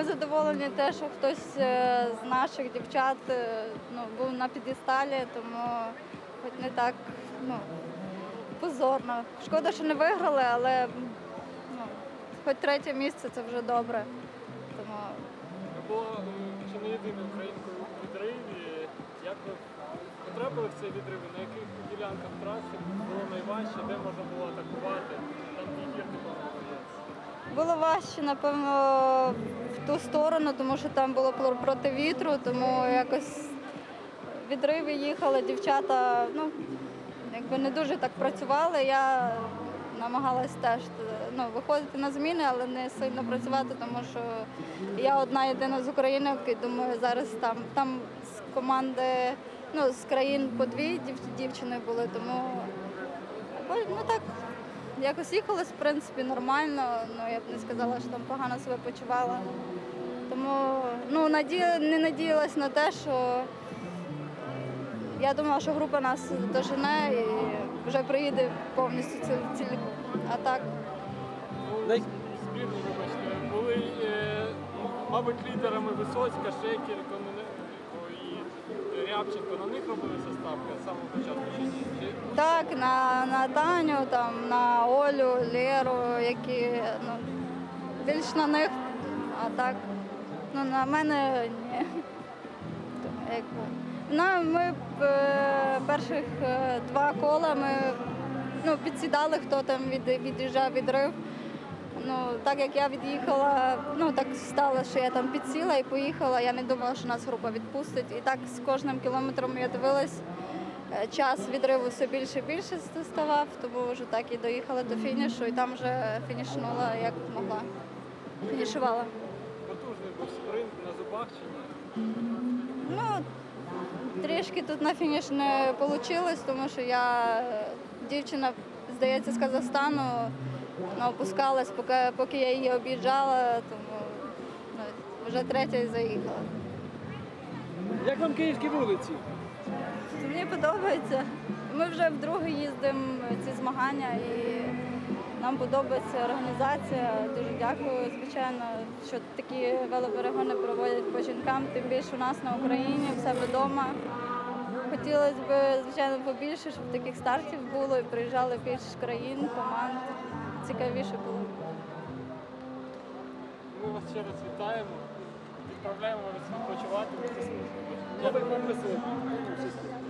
ми задоволені те, що хтось е, з наших дівчат е, ну, був на підісталі, тому хоч не так ну, позорно. Шкода, що не виграли, але ну, хоч третє місце це вже добре. Тому була чи не єдиною українкою у відриві. Як ви потрапили в цей відрив? На яких ділянках траси було найважче, де можна було атакувати? Там гір типу боєць. було важче, напевно, ту сторону, тому що там було пр- проти вітру, тому якось відриви їхали, дівчата ну, якби не дуже так працювали. Я намагалась теж ну, виходити на зміни, але не сильно працювати, тому що я одна єдина з України, думаю, зараз там, там з команди, ну, з країн по дві дів- дівчини були, тому ну так. Якось їхалось, в принципі, нормально. Ну, я б не сказала, що там погано себе почувала. Тому ну, наді... не надіялась на те, що я думала, що група нас дожене і вже приїде повністю ці- ціліком. А так, Най- вибачте, були, е, мабуть, лідерами Висоцька, Шекель, Кононенко і Рябченко. На них робилися ставки з самого початку. Чи, ні? чи, так, на, на Таню, там, на Олю, Леру, які ну, більш на них, а так, ну, на мене ні. На, ми е, перших е, два кола ми ну, підсідали, хто там від, від'їжджав відрив. Ну, так як я від'їхала, ну так стало, що я там підсіла і поїхала. Я не думала, що нас група відпустить. І так з кожним кілометром я дивилась, час відриву все більше і більше ставав, тому вже так і доїхала до фінішу, і там вже фінішнула як могла. Фінішувала. потужний був спринт на зубах чи ні? Ну, трішки тут на фініш не вийшло, тому що я дівчина, здається, з Казахстану вона опускалась, поки, поки я її об'їжджала, тому ну, вже третя і заїхала. Як вам київські вулиці? Подобається. Ми вже вдруге їздимо ці змагання і нам подобається організація. Дуже дякую, звичайно, що такі велоперегони проводять по жінкам, тим більше у нас на Україні, в себе вдома. Хотілося б, звичайно, побільше, щоб таких стартів було і приїжджали більше країн, команд. Цікавіше було. Ми вас ще раз вітаємо. Відправляємо вас відпочивати. Я вам весело.